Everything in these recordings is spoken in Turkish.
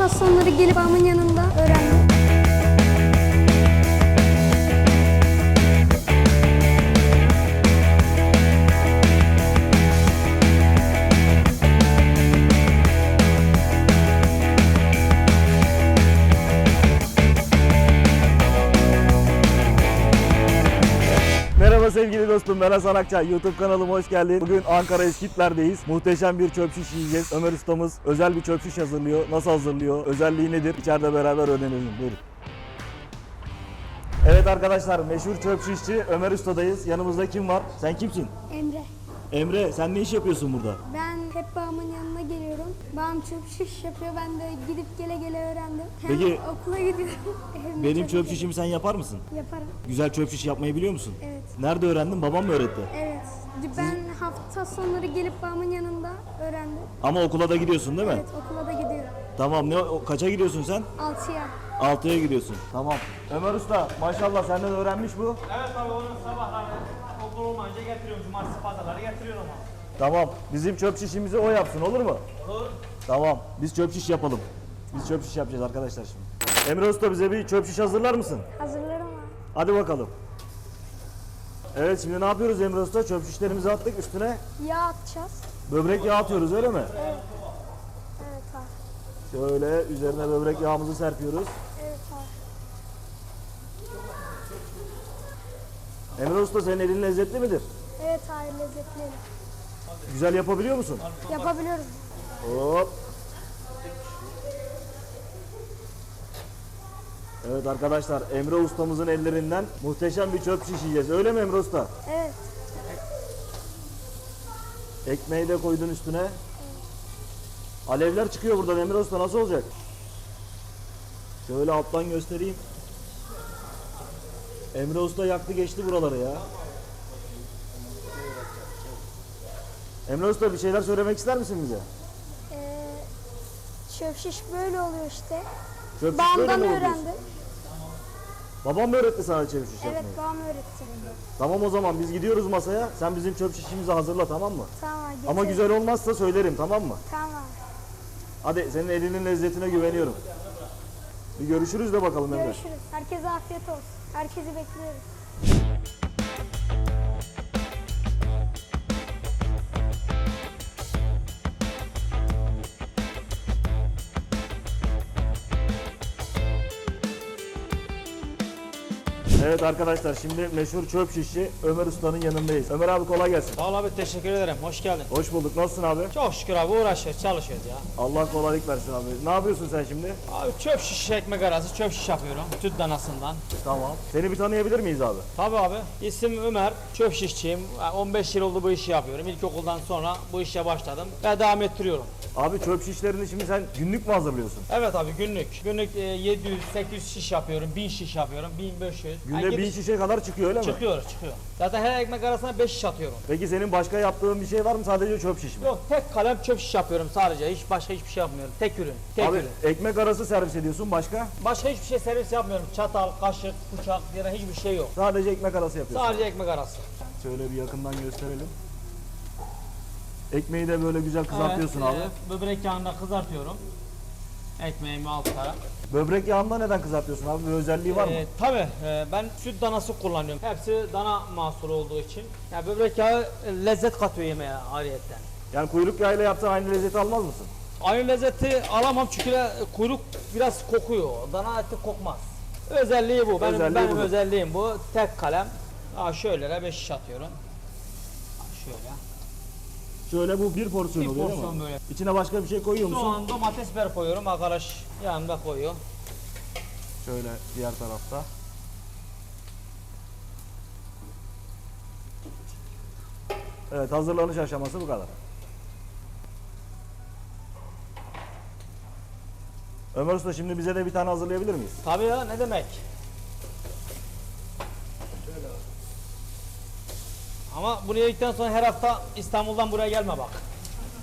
hafta sonları gelip babamın yanında öğrendim. Sevgili dostum ben Hasan Akçay. YouTube kanalıma hoş geldin. Bugün Ankara Eskitler'deyiz. Muhteşem bir çöp şiş yiyeceğiz. Ömer ustamız özel bir çöp şiş hazırlıyor. Nasıl hazırlıyor? Özelliği nedir? İçeride beraber öğrenelim. Buyurun. Evet arkadaşlar meşhur çöp şişçi Ömer Usta'dayız. Yanımızda kim var? Sen kimsin? Emre. Emre sen ne iş yapıyorsun burada? Ben hep babamın yanına geliyorum. Babam çöp şiş yapıyor. Ben de gidip gele gele öğrendim. Hem Peki- okula gidiyorum. hem de Benim çöp çöp şiş şişimi sen yapar mısın? yaparım. Güzel çöp şiş yapmayı biliyor musun? Evet. Nerede öğrendin? Babam mı öğretti? Evet. Ben hafta sonları gelip babamın yanında öğrendim. Ama okula da gidiyorsun değil mi? Evet okula da gidiyorum. Tamam. Ne o- kaça gidiyorsun sen? 6'ya. 6'ya gidiyorsun. Tamam. Ömer Usta maşallah senden öğrenmiş bu. Evet abi onun sabahları okul olmayınca getiriyorum. Cumartesi pazarları getiriyorum abi. Tamam. Bizim çöp şişimizi o yapsın olur mu? Olur. Tamam. Biz çöp şiş yapalım. Biz çöp şiş yapacağız arkadaşlar şimdi. Emre Usta bize bir çöp şiş hazırlar mısın? Hazırlarım abi. Hadi bakalım. Evet şimdi ne yapıyoruz Emre Usta? Çöp şişlerimizi attık üstüne Yağ atacağız. böbrek yağı atıyoruz öyle mi? Evet abi. Şöyle üzerine böbrek yağımızı serpiyoruz. Evet abi. Emre Usta senin elin lezzetli midir? Evet abi lezzetli. Güzel yapabiliyor musun? Yapabiliyorum. Hop. Evet arkadaşlar Emre ustamızın ellerinden muhteşem bir çöp şiş yiyeceğiz. Öyle mi Emre Usta? Evet. Ekmeği de koydun üstüne. Alevler çıkıyor buradan Emre Usta nasıl olacak? Şöyle alttan göstereyim. Emre Usta yaktı geçti buraları ya. Emre Usta bir şeyler söylemek ister misin bize? Ee, çöp şiş böyle oluyor işte. Çöp şiş böyle Babamdan mi oluyor? öğrendim. Babam mı öğretti sana çöp şiş Evet yapmayı? babam öğretti. Tamam o zaman biz gidiyoruz masaya. Sen bizim çöp şişimizi hazırla tamam mı? Tamam abi, Ama getir. güzel olmazsa söylerim tamam mı? Tamam. Hadi senin elinin lezzetine güveniyorum. Bir görüşürüz de bakalım Emre. Görüşürüz. Herkese afiyet olsun. Herkesi bekliyoruz. Evet arkadaşlar şimdi meşhur çöp şişçi Ömer Usta'nın yanındayız. Ömer abi kolay gelsin. Sağ ol abi teşekkür ederim. Hoş geldin. Hoş bulduk. Nasılsın abi? Çok şükür abi uğraşıyoruz, çalışıyoruz ya. Allah kolaylık versin abi. Ne yapıyorsun sen şimdi? Abi çöp şiş ekmek arası çöp şiş yapıyorum. Süt danasından. Tamam. Seni bir tanıyabilir miyiz abi? Tabii abi. İsim Ömer. Çöp şişçiyim. 15 yıl oldu bu işi yapıyorum. İlkokuldan sonra bu işe başladım ve devam ettiriyorum. Abi çöp şişlerini şimdi sen günlük mü hazırlıyorsun? Evet abi günlük. Günlük 700-800 şiş yapıyorum. 1000 şiş yapıyorum. 1500. Günde Yani bin gidiş- şişe kadar çıkıyor öyle mi? Çıkıyor çıkıyor. Zaten her ekmek arasına 5 şiş atıyorum. Peki senin başka yaptığın bir şey var mı? Sadece çöp şiş mi? Yok tek kalem çöp şiş yapıyorum sadece. Hiç başka hiçbir şey yapmıyorum. Tek ürün. Tek Abi ürün. ekmek arası servis ediyorsun başka? Başka hiçbir şey servis yapmıyorum. Çatal, kaşık, bıçak diye hiçbir şey yok. Sadece ekmek arası yapıyorsun. Sadece ekmek arası. Şöyle bir yakından gösterelim. Ekmeği de böyle güzel kızartıyorsun abi. böbrek yağında kızartıyorum. Ekmeğimi alt taraf. Böbrek yağında neden kızartıyorsun abi? Bir özelliği var mı? E, tabii e, ben süt danası kullanıyorum. Hepsi dana mahsulü olduğu için. Ya böbrek yağı e, lezzet katıyor yemeğe ayrıyetten. Yani kuyruk yağıyla yapsan aynı lezzeti almaz mısın? Aynı lezzeti alamam çünkü kuyruk biraz kokuyor. Dana eti kokmaz. Özelliği bu. Benim, Özelliği benim bu. özelliğim bu. Tek kalem. Aa, şöyle 5 şiş atıyorum. Aa, Şöyle. Şöyle bu bir porsiyon Bir oluyor değil porsiyon mi? böyle. İçine başka bir şey koyuyor musun? Soğan, domates, biber koyuyorum. Arkadaş yanında koyuyor. Şöyle diğer tarafta. Evet hazırlanış aşaması bu kadar. Ömer Usta şimdi bize de bir tane hazırlayabilir miyiz? Tabii ya ne demek? Ama bunu yedikten sonra her hafta İstanbul'dan buraya gelme bak.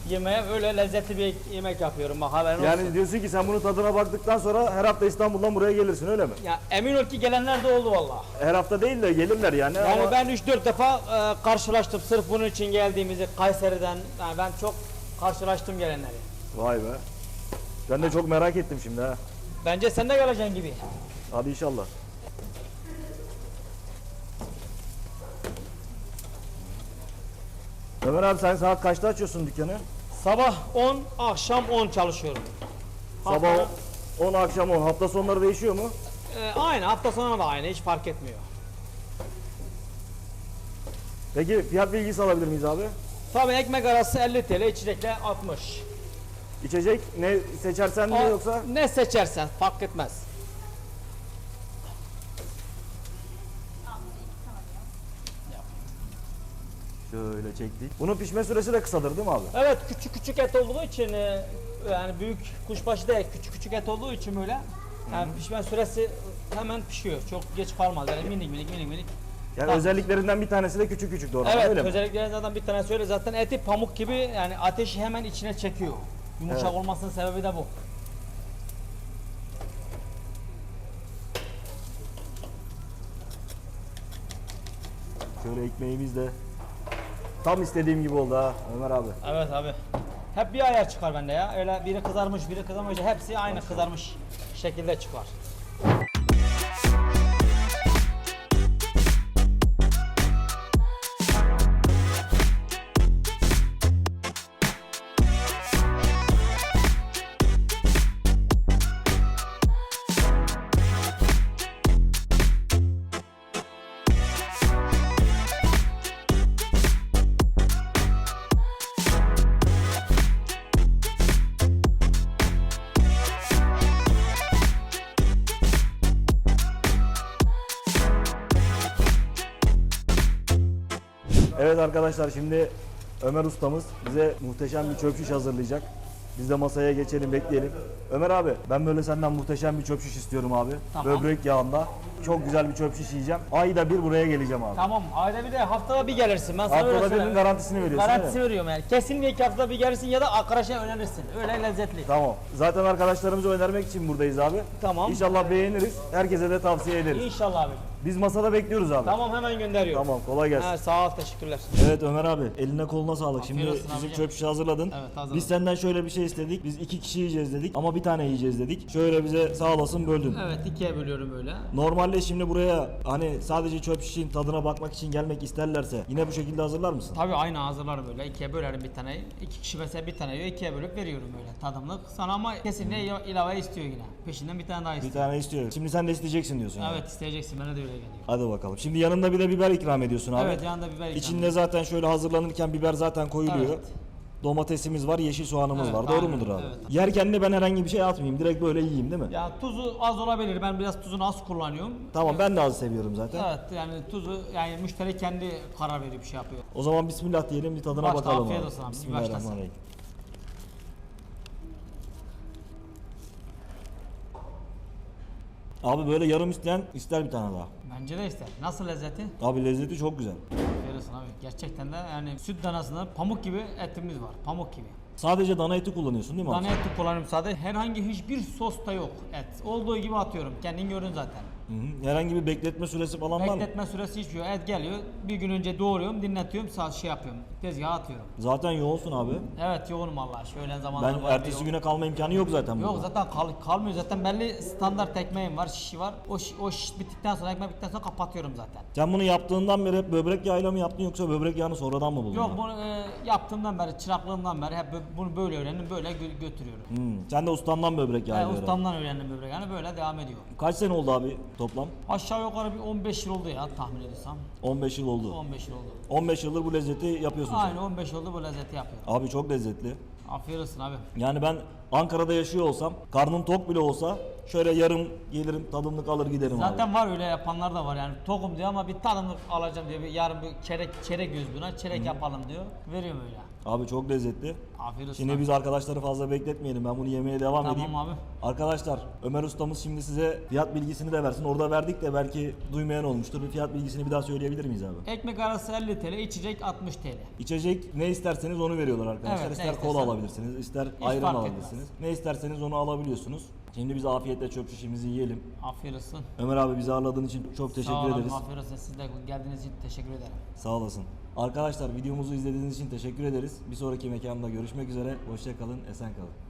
Yemeğe öyle lezzetli bir yemek yapıyorum bak haberin Yani olsun. diyorsun ki sen bunun tadına baktıktan sonra her hafta İstanbul'dan buraya gelirsin öyle mi? Ya emin ol ki gelenler de oldu valla. Her hafta değil de gelirler yani. Yani ama ben 3-4 defa e, karşılaştım sırf bunun için geldiğimizi Kayseri'den. Yani ben çok karşılaştım gelenleri. Vay be. Ben de çok merak ettim şimdi ha. Bence sen de geleceksin gibi. Hadi inşallah. Ömer abi sen saat kaçta açıyorsun dükkanı? Sabah 10, akşam 10 çalışıyorum. Sabah Haftanın- 10 akşam 10. Hafta sonları değişiyor mu? Ee, aynı hafta sonu da aynı hiç fark etmiyor. Peki fiyat bilgisi alabilir miyiz abi? Tabii ekmek arası 50 TL, içecekler 60. İçecek ne seçersen mi O- yoksa? Ne seçersen fark etmez. Şöyle çektik. Bunun pişme süresi de kısadır değil mi abi? Evet küçük küçük et olduğu için e, yani büyük kuşbaşı değil küçük küçük et olduğu için böyle yani pişme süresi hemen pişiyor. Çok geç kalmaz yani minik minik minik minik. Yani Tamam. özelliklerinden bir tanesi de küçük küçük doğru Evet öyle mi? özelliklerinden bir tanesi öyle zaten eti pamuk gibi yani ateşi hemen içine çekiyor. Yumuşak Evet. olmasının sebebi de bu. Şöyle ekmeğimiz de tam istediğim gibi oldu ha Ömer abi. Evet abi. Hep bir ayar çıkar bende ya. Öyle biri kızarmış, biri kızarmış. Hepsi aynı kızarmış şekilde çıkar. Evet arkadaşlar şimdi Ömer ustamız bize muhteşem bir çöp şiş hazırlayacak. Biz de masaya geçelim bekleyelim. Ömer abi ben böyle senden muhteşem bir çöp şiş istiyorum abi. Tamam. Böbrek yağında. Çok güzel bir çöp şiş yiyeceğim. Ayda bir buraya geleceğim abi. Tamam. Ayda bir de haftada bir gelirsin. Ben sana öyle Haftada birinin söyleyeyim. garantisini veriyorsun Garantisi değil mi? veriyorum yani. Kesinlikle haftada bir gelirsin ya da arkadaşa önerirsin. Öyle lezzetli. Tamam. Zaten arkadaşlarımızı önermek için buradayız abi. Tamam. İnşallah beğeniriz. Herkese de tavsiye ederiz. İnşallah abi. Biz masada bekliyoruz abi. Tamam hemen gönderiyorum. Tamam kolay gelsin. Ha, sağ ol teşekkürler. Evet Ömer abi eline koluna sağlık. Şimdi olsun bizim abicim. çöp şişi hazırladın. Evet, hazırladım. Biz senden şöyle bir şey istedik. Biz iki kişi yiyeceğiz dedik ama bir tane yiyeceğiz dedik. Şöyle bize sağ olasın böldün. Evet ikiye bölüyorum böyle. Normalde şimdi buraya hani sadece çöp şişin tadına bakmak için gelmek isterlerse yine bu şekilde hazırlar mısın? Tabii aynı hazırlarım böyle. İkiye bölerim bir tane. İki kişi mesela bir tane yiyor. ikiye bölüp veriyorum böyle tadımlık. Sana ama kesinlikle ila- ilave istiyor yine. Peşinden bir tane daha Bir istiyor. tane istiyor. Şimdi sen de isteyeceksin diyorsun. yani. Evet isteyeceksin. Bana da öyle geliyor. Hadi bakalım. Şimdi yanında bir de biber ikram ediyorsun abi. Evet yanında biber ikram İçinde zaten şöyle hazırlanırken biber zaten koyuluyor. Evet. Domatesimiz var, yeşil soğanımız Evet, var. Doğru aynen, mudur abi? evet. Yerken de ben herhangi bir şey atmayayım. Direkt böyle yiyeyim değil mi? Ya tuzu az olabilir. Ben biraz tuzunu az kullanıyorum. Tamam ben de az seviyorum zaten. Evet yani tuzu yani müşteri kendi karar verip şey yapıyor. O zaman bismillah diyelim bir tadına Başla, bakalım afiyet abi. olsun abi, bir Bismillahirrahmanirrahim. Abi böyle yarım isteyen ister bir tane daha. Bence de ister. Nasıl lezzeti? Abi lezzeti çok güzel. Verirsin abi. Gerçekten de yani süt danasında pamuk gibi etimiz var. Pamuk gibi. Sadece dana eti kullanıyorsun değil mi abi? Dana eti kullanıyorum sadece. Herhangi hiçbir sos da yok et. Olduğu gibi atıyorum. Kendin görün zaten. Hı hı. Herhangi bir bekletme süresi falan var mı? Bekletme süresi hiç yok. Et geliyor. Bir gün önce doğruyorum, dinletiyorum, saat şey yapıyorum. Tezgaha atıyorum. Zaten yoğunsun abi. Evet yoğunum Allah. Şöyle zamanlar Ben var. ertesi yoğun. güne kalma imkanı yok zaten Yok burada. zaten kal, kalmıyor zaten belli standart ekmeğim var, şişi var. O, şi- o şiş bittikten sonra ekmek bittikten sonra kapatıyorum zaten. Sen bunu yaptığından beri hep böbrek yağıyla mı yaptın yoksa böbrek yağını sonradan mı buldun? Yok bunu e, yaptığımdan beri, çıraklığımdan beri hep bunu böyle öğrendim, böyle gö- götürüyorum. Hmm, Sen de ustandan böbrek yağı Yani öğrendin. ustamdan öğrendim böbrek yani böyle devam ediyor. Kaç sene oldu abi toplam? Aşağı yukarı bir 15 yıl oldu ya tahmin ediyorsam. 15 yıl oldu. 15 yıl oldu. 15 yıldır bu lezzeti yapıyorsun sen. Aynı 15 yıldır bu lezzeti yapıyorum. Abi çok lezzetli. Afiyet olsun abi. Yani ben Ankara'da yaşıyor olsam, karnım tok bile olsa şöyle yarım gelirim tadımlık alır giderim abi. Zaten var öyle yapanlar da var yani tokum diyor ama bir tadımlık alacağım diyor. Bir yarın bir çerek çerek göz buna çerek yapalım diyor. Veriyorum öyle. Abi çok lezzetli. Afiyet olsun. Şimdi abi. biz arkadaşları fazla bekletmeyelim. Ben bunu yemeye devam Tamam edeyim. abi. Arkadaşlar Ömer ustamız şimdi size fiyat bilgisini de versin. Orada verdik de belki duymayan olmuştur. Bir fiyat bilgisini bir daha söyleyebilir miyiz abi? Ekmek arası 50 TL, içecek 60 TL. İçecek ne isterseniz onu veriyorlar arkadaşlar. Evet, ne ister kola istersen. alabilirsiniz, ister ayran fark alabilirsiniz. Ne isterseniz onu alabiliyorsunuz. Şimdi biz afiyetle çöp şişimizi yiyelim. Afiyet olsun. Ömer abi bizi ağırladığın için çok teşekkür Sağ olun, ederiz. Afiyet olsun. Siz de geldiğiniz için teşekkür ederim. Sağ olasın. Arkadaşlar videomuzu izlediğiniz için teşekkür ederiz. Bir sonraki mekanda görüşmek üzere. Hoşça kalın, esen kalın.